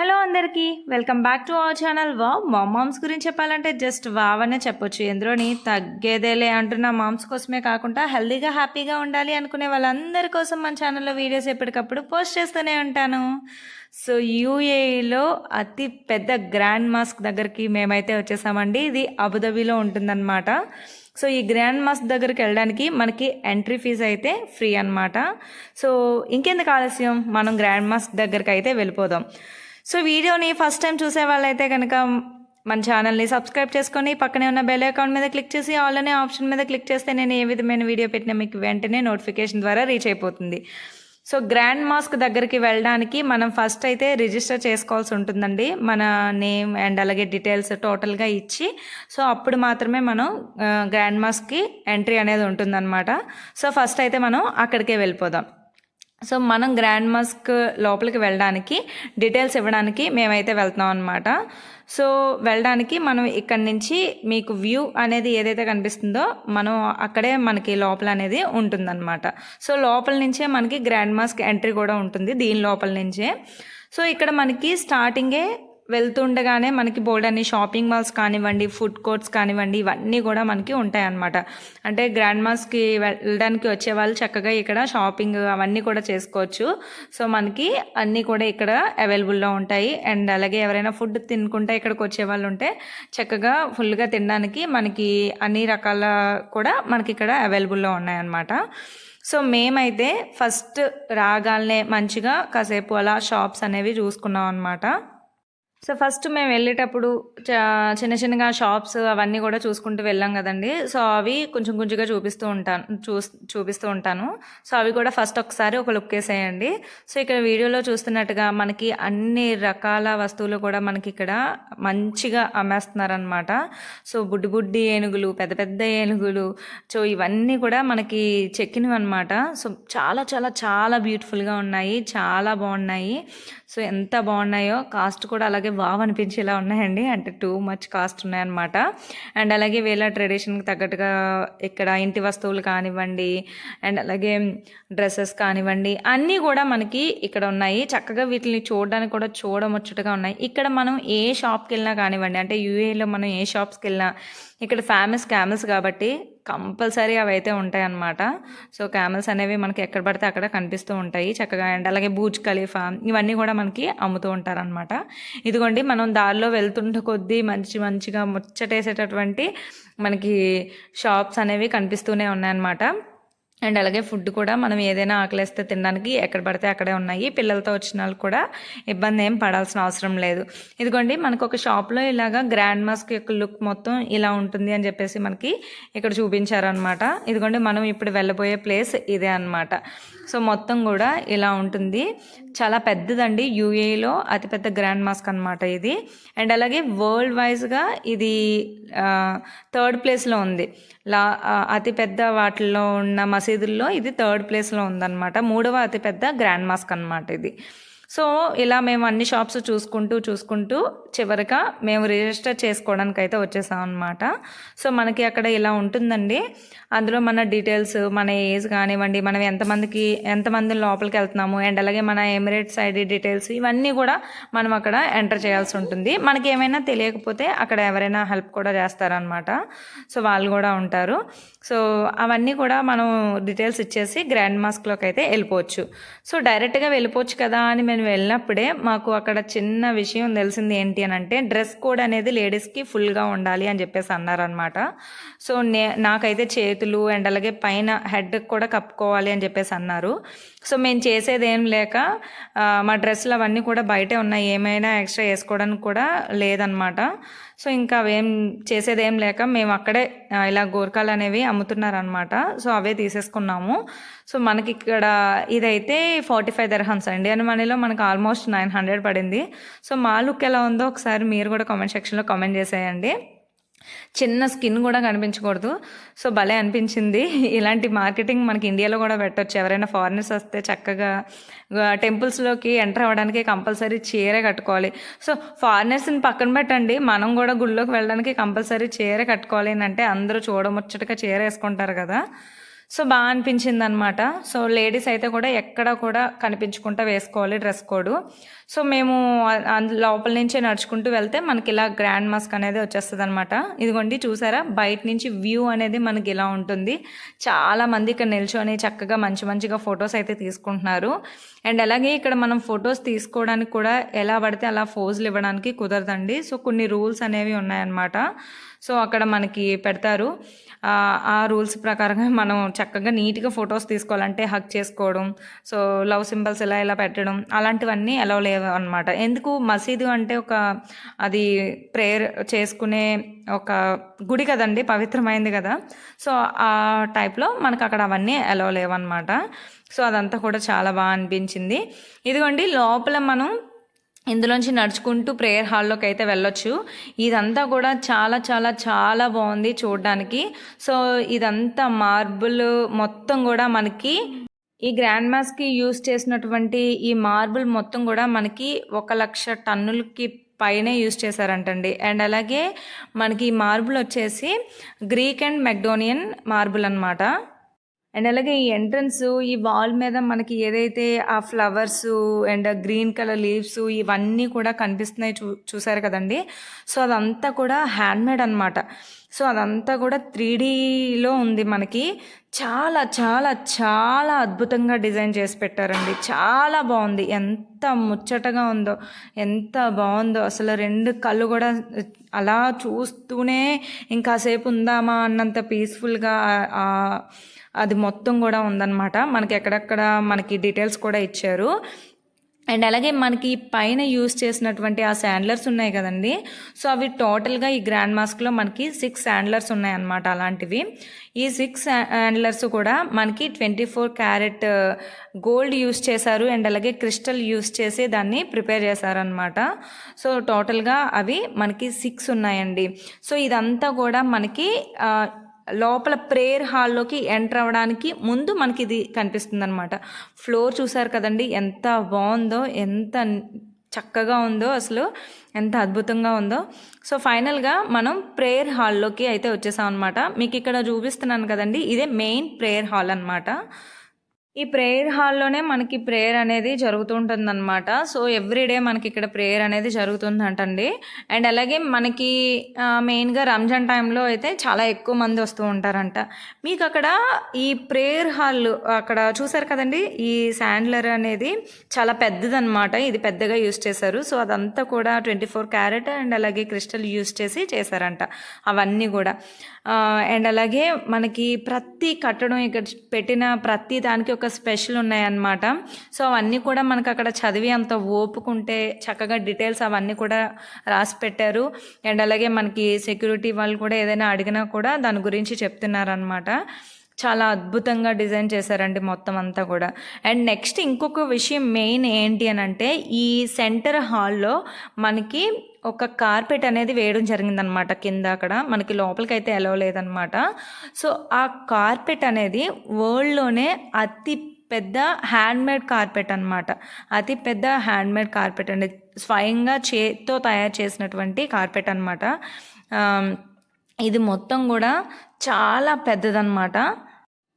Hello అందరికీ welcome back to our channel. Wow మా moms గురించి చెప్పాలంటే జస్ట్ వావ్ అనే చెప్పొచ్చు. ఎందులోని తగ్గేదేలే అంటున్న మామ్స్ కోసమే కాకుండా హెల్దీగా హ్యాపీగా ఉండాలి అనుకునే వాళ్ళందరి కోసం మన ఛానల్లో వీడియోస్ ఎప్పటికప్పుడు పోస్ట్ చేస్తూనే ఉంటాను. సో యూఏఈలో అతి పెద్ద గ్రాండ్ మాస్క్ దగ్గరికి మేమైతే వచ్చేసామండి. ఇది అబుదాబీలో ఉంటుందన్నమాట. సో ఈ గ్రాండ్ మాస్క్ దగ్గరికి వెళ్ళడానికి మనకి ఎంట్రీ ఫీజు అయితే ఫ్రీ అన్నమాట. సో ఇంకెందుకు ఆలస్యం? మనం గ్రాండ్ మాస్క్ దగ్గరికి అయితే వెళ్ళిపోదాం. సో వీడియోని ఫస్ట్ టైం చూసే వాళ్ళైతే కనుక మన ఛానల్ని సబ్స్క్రైబ్ చేసుకొని పక్కనే ఉన్న బెల్ అకౌంట్ మీద క్లిక్ చేసి ఆల్ అనే ఆప్షన్ మీద క్లిక్ చేస్తే నేను ఏ విధమైన వీడియో పెట్టినా మీకు వెంటనే నోటిఫికేషన్ ద్వారా రీచ్ అయిపోతుంది. సో గ్రాండ్ మాస్క్ దగ్గరికి వెళ్ళడానికి మనం ఫస్ట్ అయితే రిజిస్టర్ చేసుకోవాల్సి ఉంటుందండి. మన నేమ్ అండ్ అలాగే డీటెయిల్స్ టోటల్గా ఇచ్చి సో అప్పుడు మాత్రమే మనం గ్రాండ్ మాస్క్కి ఎంట్రీ అనేది ఉంటుందన్నమాట. సో ఫస్ట్ అయితే మనం అక్కడికే వెళ్ళిపోదాం. సో మనం గ్రాండ్ మాస్క్ లోపలికి వెళ్ళడానికి డీటెయిల్స్ ఇవ్వడానికి మేమైతే వెళ్తున్నాం అనమాట సో వెళ్ళడానికి మనం ఇక్కడ నుంచి మీకు వ్యూ అనేది ఏదైతే కనిపిస్తుందో మనం అక్కడే మనకి లోపల అనేది ఉంటుందన్నమాట. సో లోపల నుంచే మనకి గ్రాండ్ మాస్క్ ఎంట్రీ కూడా ఉంటుంది దీని లోపల నుంచే. సో ఇక్కడ మనకి స్టార్టింగే వెళ్తుండగానే మనకి బోల్డ్ అన్ని షాపింగ్ మాల్స్ కానివ్వండి ఫుడ్ కోర్ట్స్ కానివ్వండి ఇవన్నీ కూడా మనకి ఉంటాయన్నమాట. అంటే గ్రాండ్ మాస్కి వెళ్ళడానికి వచ్చే వాళ్ళు చక్కగా ఇక్కడ షాపింగ్ అవన్నీ కూడా చేసుకోవచ్చు. సో మనకి అన్నీ కూడా ఇక్కడ అవైలబుల్లో ఉంటాయి. అండ్ అలాగే ఎవరైనా ఫుడ్ తినుకుంటే ఇక్కడికి వచ్చే వాళ్ళు ఉంటే చక్కగా ఫుల్గా తినడానికి మనకి అన్ని రకాల కూడా మనకి ఇక్కడ అవైలబుల్లో ఉన్నాయన్నమాట. సో మేమైతే ఫస్ట్ రాగాలనే మంచిగా కాసేపు అలా షాప్స్ అనేవి చూసుకున్నాం అనమాట సో ఫస్ట్ మేము వెళ్ళేటప్పుడు చిన్న చిన్నగా షాప్స్ అవన్నీ కూడా చూసుకుంటూ వెళ్ళాం కదండి. సో అవి కొంచెం కొంచెంగా చూపిస్తూ ఉంటాను చూ చూపిస్తూ ఉంటాను. సో అవి కూడా ఫస్ట్ ఒకసారి ఒక లుక్ వేసేయండి. సో ఇక్కడ వీడియోలో చూస్తున్నట్టుగా మనకి అన్ని రకాల వస్తువులు కూడా మనకి ఇక్కడ మంచిగా అమ్మేస్తున్నారనమాట సో బుడ్డి బుడ్డి ఏనుగులు పెద్ద పెద్ద ఏనుగులు సో ఇవన్నీ కూడా మనకి చెక్కినవి అనమాట సో చాలా చాలా చాలా బ్యూటిఫుల్గా ఉన్నాయి చాలా బాగున్నాయి. సో ఎంత బాగున్నాయో కాస్ట్ కూడా అలాగే వావ్ అనిపించేలా ఉన్నాయండి. అంటే టూ మచ్ కాస్ట్ ఉన్నాయన్నమాట. అండ్ అలాగే వీళ్ళ ట్రెడిషన్కి తగ్గట్టుగా ఇక్కడ ఇంటి వస్తువులు కానివ్వండి అండ్ అలాగే డ్రెస్సెస్ కానివ్వండి అన్నీ కూడా మనకి ఇక్కడ ఉన్నాయి. చక్కగా వీటిని చూడడానికి కూడా చూడముచ్చటగా ఉన్నాయి. ఇక్కడ మనం ఏ షాప్కి వెళ్ళినా కానివ్వండి అంటే యూఏలో మనం ఏ షాప్స్కి వెళ్ళినా ఇక్కడ ఫేమస్ క్యామెల్స్ కాబట్టి కంపల్సరీ అవి అయితే ఉంటాయి అన్నమాట సో క్యామెల్స్ అనేవి మనకి ఎక్కడ పడితే అక్కడ కనిపిస్తూ ఉంటాయి. చక్కగా అండ్ అలాగే బూజ్ ఖలీఫా ఇవన్నీ కూడా మనకి అమ్ముతూ ఉంటారనమాట ఇదిగోండి మనం దారిలో వెళ్తుంటే కొద్దీ మంచి మంచిగా ముచ్చటేసేటటువంటి మనకి షాప్స్ అనేవి కనిపిస్తూనే ఉన్నాయన్నమాట. అండ్ అలాగే ఫుడ్ కూడా మనం ఏదైనా ఆకలిస్తే తినడానికి ఎక్కడ పడితే అక్కడే ఉన్నాయి. పిల్లలతో వచ్చిన వాళ్ళు కూడా ఇబ్బంది ఏం పడాల్సిన అవసరం లేదు. ఇదిగోండి మనకు ఒక షాప్లో ఇలాగా గ్రాండ్ మాస్క్ యొక్క లుక్ మొత్తం ఇలా ఉంటుంది అని చెప్పేసి మనకి ఇక్కడ చూపించారనమాట ఇదిగోండి మనం ఇప్పుడు వెళ్ళబోయే ప్లేస్ ఇదే అన్నమాట. సో మొత్తం కూడా ఇలా ఉంటుంది. చాలా పెద్దదండి. యూఏలో అతిపెద్ద గ్రాండ్ మాస్క్ అనమాట ఇది. అండ్ అలాగే వరల్డ్ వైజ్గా ఇది థర్డ్ ప్లేస్లో ఉంది. లా అతిపెద్ద వాటిల్లో ఉన్న మసీదుల్లో ఇది థర్డ్ ప్లేస్లో ఉందన్నమాట. మూడవ అతిపెద్ద గ్రాండ్ మాస్క్ అనమాట ఇది. సో ఇలా మేము అన్ని షాప్స్ చూసుకుంటూ చూసుకుంటూ చివరిగా మేము రిజిస్టర్ చేసుకోవడానికి అయితే వచ్చేసాం అనమాట సో మనకి అక్కడ ఇలా ఉంటుందండి. అందులో మన డీటెయిల్స్ మన ఏజ్ కానివ్వండి మనం ఎంతమందికి ఎంతమంది లోపలికి వెళ్తున్నాము అండ్ అలాగే మన ఎమిరేట్స్ ఐడి డీటెయిల్స్ ఇవన్నీ కూడా మనం అక్కడ ఎంటర్ చేయాల్సి ఉంటుంది. మనకి ఏమైనా తెలియకపోతే అక్కడ ఎవరైనా హెల్ప్ కూడా చేస్తారనమాట సో వాళ్ళు కూడా ఉంటారు. సో అవన్నీ కూడా మనం డీటెయిల్స్ ఇచ్చేసి గ్రాండ్ మాస్క్లోకి అయితే వెళ్ళిపోవచ్చు. సో డైరెక్ట్గా వెళ్ళిపోవచ్చు కదా అని మేము నేను వెళ్ళినప్పుడే మాకు అక్కడ చిన్న విషయం తెలిసింది ఏంటి అని అంటే డ్రెస్ కోడ్ అనేది లేడీస్కి ఫుల్గా ఉండాలి అని చెప్పేసి అన్నారనమాట సో నే నాకైతే చేతులు అండ్ అలాగే పైన హెడ్ కూడా కప్పుకోవాలి అని చెప్పేసి అన్నారు. సో మేము చేసేది ఏం లేక మా డ్రెస్సులు అవన్నీ కూడా బయటే ఉన్నాయి. ఏమైనా ఎక్స్ట్రా వేసుకోవడానికి కూడా లేదనమాట సో ఇంకా అవేం చేసేదేం లేక మేము అక్కడే ఇలా గోర్కాలు అనేవి అమ్ముతున్నారనమాట సో అవే తీసేసుకున్నాము. సో మనకి ఇక్కడ ఇదైతే ఫార్టీ ఫైవ్ దర్హమ్స్ అండి. అని మనీలో మనకు ఆల్మోస్ట్ నైన్ హండ్రెడ్ పడింది. సో మా లుక్ ఎలా ఉందో ఒకసారి మీరు కూడా కామెంట్ సెక్షన్లో కామెంట్ చేసేయండి. చిన్న స్కిన్ కూడా కనిపించకూడదు. సో భలే అనిపించింది. ఇలాంటి మార్కెటింగ్ మనకి ఇండియాలో కూడా పెట్టవచ్చు ఎవరైనా ఫారినర్స్ వస్తే చక్కగా టెంపుల్స్లోకి ఎంటర్ అవ్వడానికి కంపల్సరీ చీరే కట్టుకోవాలి. సో ఫారినర్స్ని పక్కన పెట్టండి. మనం కూడా గుళ్ళోకి వెళ్ళడానికి కంపల్సరీ చీర కట్టుకోవాలి అని అంటే అందరూ చూడముచ్చటగా చీర వేసుకుంటారు కదా. సో బాగా అనిపించింది అనమాట సో లేడీస్ అయితే కూడా ఎక్కడ కూడా కనిపించుకుంటా వేసుకోవాలి డ్రెస్ కోడ్. సో మేము లోపల నుంచే నడుచుకుంటూ వెళ్తే మనకి ఇలా గ్రాండ్ మాస్క్ అనేది వచ్చేస్తుంది అనమాట ఇదిగోండి చూసారా? బయట నుంచి వ్యూ అనేది మనకి ఇలా ఉంటుంది. చాలా మంది ఇక్కడ నిల్చొని చక్కగా మంచి మంచిగా ఫొటోస్ అయితే తీసుకుంటున్నారు. అండ్ అలాగే ఇక్కడ మనం ఫొటోస్ తీసుకోవడానికి కూడా ఎలా పడితే అలా ఫోజులు ఇవ్వడానికి కుదరదండి. సో కొన్ని రూల్స్ అనేవి ఉన్నాయన్నమాట. సో అక్కడ మనకి పెడతారు. ఆ, రూల్స్ ప్రకారంగా మనం చక్కగా నీట్గా ఫొటోస్ తీసుకోవాలంటే హక్ చేసుకోవడం సో లవ్ సింబల్స్ ఇలా ఇలా పెట్టడం అలాంటివన్నీ ఎలా లేవు అనమాట ఎందుకు? మసీదు అంటే ఒక అది ప్రేయర్ చేసుకునే ఒక గుడి కదండి పవిత్రమైంది కదా. సో ఆ టైప్లో మనకు అక్కడ అవన్నీ ఎలా లేవన్నమాట. సో అదంతా కూడా చాలా బాగా అనిపించింది. ఇదిగోండి లోపల మనం ఇందులోంచి నడుచుకుంటూ ప్రేయర్ హాల్లోకి అయితే వెళ్ళొచ్చు. ఇదంతా కూడా చాలా చాలా చాలా బాగుంది చూడడానికి. సో ఇదంతా మార్బుల్ మొత్తం కూడా మనకి ఈ గ్రాండ్ మాస్కి యూస్ చేసినటువంటి ఈ మార్బుల్ మొత్తం కూడా మనకి ఒక లక్ష టన్నులకి పైనే యూస్ చేశారంటండి. అండ్ అలాగే మనకి ఈ మార్బుల్ వచ్చేసి గ్రీక్ అండ్ మెక్డోనియన్ మార్బుల్ అన్నమాట. అండ్ అలాగే ఈ ఎంట్రన్స్ ఈ వాల్ మీద మనకి ఏదైతే ఆ flowers and green colour leaves ఇవన్నీ కూడా కనిపిస్తున్నాయి చూ చూసారు కదండి? సో అదంతా కూడా హ్యాండ్మేడ్ అనమాట సో అదంతా కూడా త్రీ డీలో ఉంది మనకి. చాలా చాలా చాలా అద్భుతంగా డిజైన్ చేసి పెట్టారండి. చాలా బాగుంది. ఎంత ముచ్చటగా ఉందో ఎంత బాగుందో. అసలు రెండు కళ్ళు కూడా అలా చూస్తూనే ఇంకాసేపు ఉందామా అన్నంత పీస్ఫుల్గా అది మొత్తం కూడా ఉందన్నమాట. మనకి ఎక్కడెక్కడ మనకి డీటెయిల్స్ కూడా ఇచ్చారు. అండ్ అలాగే మనకి పైన యూస్ చేసినటువంటి ఆ శాండ్లర్స్ ఉన్నాయి కదండి. సో అవి టోటల్గా ఈ గ్రాండ్ మాస్క్లో మనకి సిక్స్ శాండ్లర్స్ ఉన్నాయన్నమాట అలాంటివి. ఈ సిక్స్ శాండ్లర్స్ కూడా మనకి twenty four carat gold use చేశారు. అండ్ అలాగే క్రిస్టల్ యూస్ చేసి దాన్ని ప్రిపేర్ చేశారనమాట సో టోటల్గా అవి మనకి సిక్స్ ఉన్నాయండి. సో ఇదంతా కూడా మనకి uh, లోపల ప్రేయర్ హాల్లోకి ఎంటర్ అవ్వడానికి ముందు మనకి ఇది కనిపిస్తుంది అనమాట ఫ్లోర్ చూసారు కదండి ఎంత బాగుందో ఎంత చక్కగా ఉందో అసలు ఎంత అద్భుతంగా ఉందో. సో ఫైనల్గా మనం ప్రేయర్ హాల్లోకి అయితే వచ్చేసాం అనమాట మీకు ఇక్కడ చూపిస్తున్నాను కదండి ఇదే మెయిన్ ప్రేయర్ హాల్ అనమాట ఈ ప్రేయర్ హాల్లోనే మనకి ప్రేయర్ అనేది జరుగుతుంటుందన్నమాట. సో ఎవ్రీడే మనకి ఇక్కడ ప్రేయర్ అనేది జరుగుతుందంటండి. అండ్ అలాగే మనకి మెయిన్గా రంజాన్ టైంలో అయితే చాలా ఎక్కువ మంది వస్తూ ఉంటారంట. మీకు అక్కడ ఈ ప్రేయర్ హాల్ అక్కడ చూసారు కదండి? ఈ శాండ్లర్ అనేది చాలా పెద్దదన్నమాట. ఇది పెద్దగా యూస్ చేశారు. సో అదంతా కూడా ట్వంటీ ఫోర్ క్యారెట్ అండ్ అలాగే క్రిస్టల్ యూస్ చేసి చేశారంట. అవన్నీ కూడా. అండ్ అలాగే మనకి ప్రతి కట్టడం ఇక్కడ పెట్టిన ప్రతి దానికి ఒక స్పెషల్ ఉన్నాయన్నమాట. సో అవన్నీ కూడా మనకు అక్కడ చదివి అంత ఓపుకుంటే చక్కగా డీటెయిల్స్ అవన్నీ కూడా రాసి పెట్టారు. అండ్ అలాగే మనకి సెక్యూరిటీ వాళ్ళు కూడా ఏదైనా అడిగినా కూడా దాని గురించి చెప్తున్నారనమాట చాలా అద్భుతంగా డిజైన్ చేశారండి మొత్తం అంతా కూడా. అండ్ నెక్స్ట్ ఇంకొక విషయం మెయిన్ ఏంటి అని అంటే ఈ సెంటర్ హాల్లో మనకి ఒక కార్పెట్ అనేది వేయడం జరిగిందనమాట కింద అక్కడ. మనకి లోపలికి అయితే ఎలా లేదనమాట. సో ఆ కార్పెట్ అనేది వరల్డ్లోనే అతి పెద్ద హ్యాండ్మేడ్ కార్పెట్ అనమాట. అతి పెద్ద హ్యాండ్మేడ్ కార్పెట్ అండి. స్వయంగా చేత్తో తయారు చేసినటువంటి కార్పెట్ అనమాట. ఇది మొత్తం కూడా చాలా పెద్దదనమాట.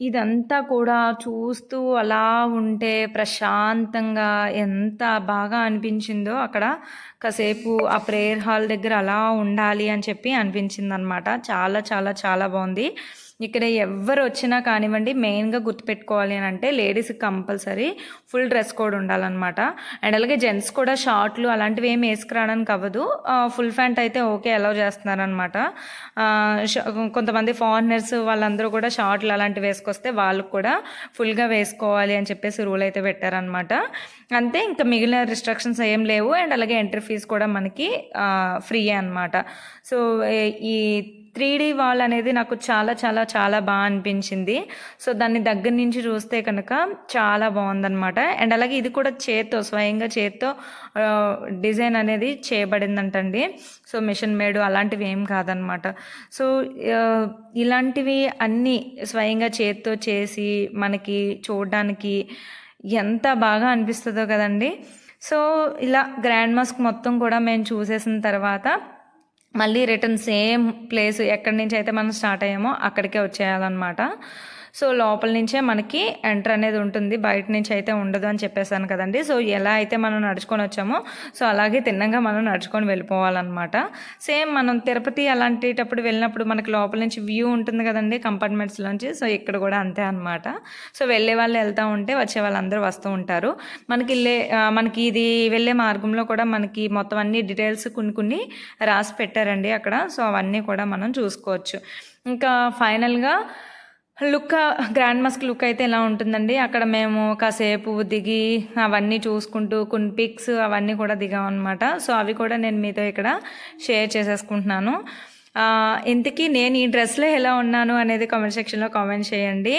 ఇదంతా కూడా చూస్తూ అలా ఉంటే ప్రశాంతంగా ఎంత బాగా అనిపించిందో అక్కడ కాసేపు ఆ ప్రేయర్ హాల్ దగ్గర అలా ఉండాలి అని చెప్పి అనిపించింది అనమాట చాలా చాలా చాలా బాగుంది. ఇక్కడ ఎవరు వచ్చినా కానివ్వండి మెయిన్గా గుర్తుపెట్టుకోవాలి అని అంటే లేడీస్కి కంపల్సరీ ఫుల్ డ్రెస్ కోడ్ ఉండాలన్నమాట. అండ్ అలాగే జెంట్స్ కూడా షార్ట్లు అలాంటివి ఏమి వేసుకురావడానికి అవ్వదు. ఫుల్ ప్యాంట్ అయితే ఓకే అలౌ చేస్తున్నారనమాట కొంతమంది ఫారినర్స్ వాళ్ళందరూ కూడా షార్ట్లు అలాంటివి వేసుకొస్తే వాళ్ళకు కూడా ఫుల్గా వేసుకోవాలి అని చెప్పేసి రూల్ అయితే పెట్టారనమాట అంతే ఇంకా మిగిలిన రిస్ట్రిక్షన్స్ ఏం లేవు. అండ్ అలాగే ఎంట్రీ ఫీజు కూడా మనకి ఫ్రీ అనమాట సో ఈ త్రీ డీ వాల్ అనేది నాకు చాలా చాలా చాలా బాగా అనిపించింది. సో దాన్ని దగ్గర నుంచి చూస్తే కనుక చాలా బాగుందనమాట అండ్ అలాగే ఇది కూడా చేత్తో స్వయంగా చేత్తో డిజైన్ అనేది చేయబడిందంటండి. సో మిషన్ మేడ్ అలాంటివి ఏం కాదనమాట సో ఇలాంటివి అన్నీ స్వయంగా చేత్తో చేసి మనకి చూడడానికి ఎంత బాగా అనిపిస్తుందో కదండి. సో ఇలా గ్రాండ్ మాస్క్ మొత్తం కూడా మేము చూసేసిన తర్వాత మళ్ళీ రిటర్న్ సేమ్ ప్లేస్ ఎక్కడి నుంచి అయితే మనం స్టార్ట్ అయ్యామో అక్కడికే వచ్చేయాలన్నమాట. సో లోపల నుంచే మనకి ఎంటర్ అనేది ఉంటుంది. బయట నుంచి అయితే ఉండదు అని చెప్పేసాను కదండి. సో ఎలా అయితే మనం నడుచుకొని వచ్చామో సో అలాగే తిన్నంగా మనం నడుచుకొని వెళ్ళిపోవాలన్నమాట. సేమ్ మనం తిరుపతి అలాంటిటప్పుడు వెళ్ళినప్పుడు మనకి లోపల నుంచి వ్యూ ఉంటుంది కదండి కంపార్ట్మెంట్స్లోంచి సో ఇక్కడ కూడా అంతే అనమాట సో వెళ్ళే వాళ్ళు వెళ్తూ ఉంటే వచ్చే వాళ్ళందరూ వస్తూ ఉంటారు. మనకి లే మనకి ఇది వెళ్ళే మార్గంలో కూడా మనకి మొత్తం అన్ని డీటెయిల్స్ కొన్ని కొన్ని రాసి పెట్టారండి అక్కడ. సో అవన్నీ కూడా మనం చూసుకోవచ్చు. ఇంకా ఫైనల్గా లుక్ గ్రాండ్ మస్క్ లుక్ అయితే ఎలా ఉంటుందండి? అక్కడ మేము కాసేపు దిగి అవన్నీ చూసుకుంటూ కొన్ని పిక్స్ అవన్నీ కూడా దిగాం అనమాట సో అవి కూడా నేను మీతో ఇక్కడ షేర్ చేసేసుకుంటున్నాను. ఇంతకీ నేను ఈ డ్రెస్లో ఎలా ఉన్నాను అనేది కామెంట్ సెక్షన్లో కామెంట్ చేయండి.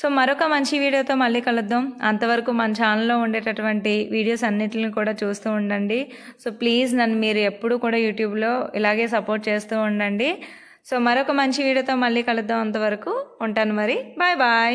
సో మరొక మంచి వీడియోతో మళ్ళీ కలుద్దాం. అంతవరకు మన ఛానల్లో ఉండేటటువంటి వీడియోస్ అన్నిటిని కూడా చూస్తూ ఉండండి. సో ప్లీజ్ నన్ను మీరు ఎప్పుడు కూడా యూట్యూబ్లో ఇలాగే సపోర్ట్ చేస్తూ ఉండండి. సో మరొక మంచి వీడియోతో మళ్ళీ కలుద్దాం అంతవరకు ఉంటాను మరి. Bye bye.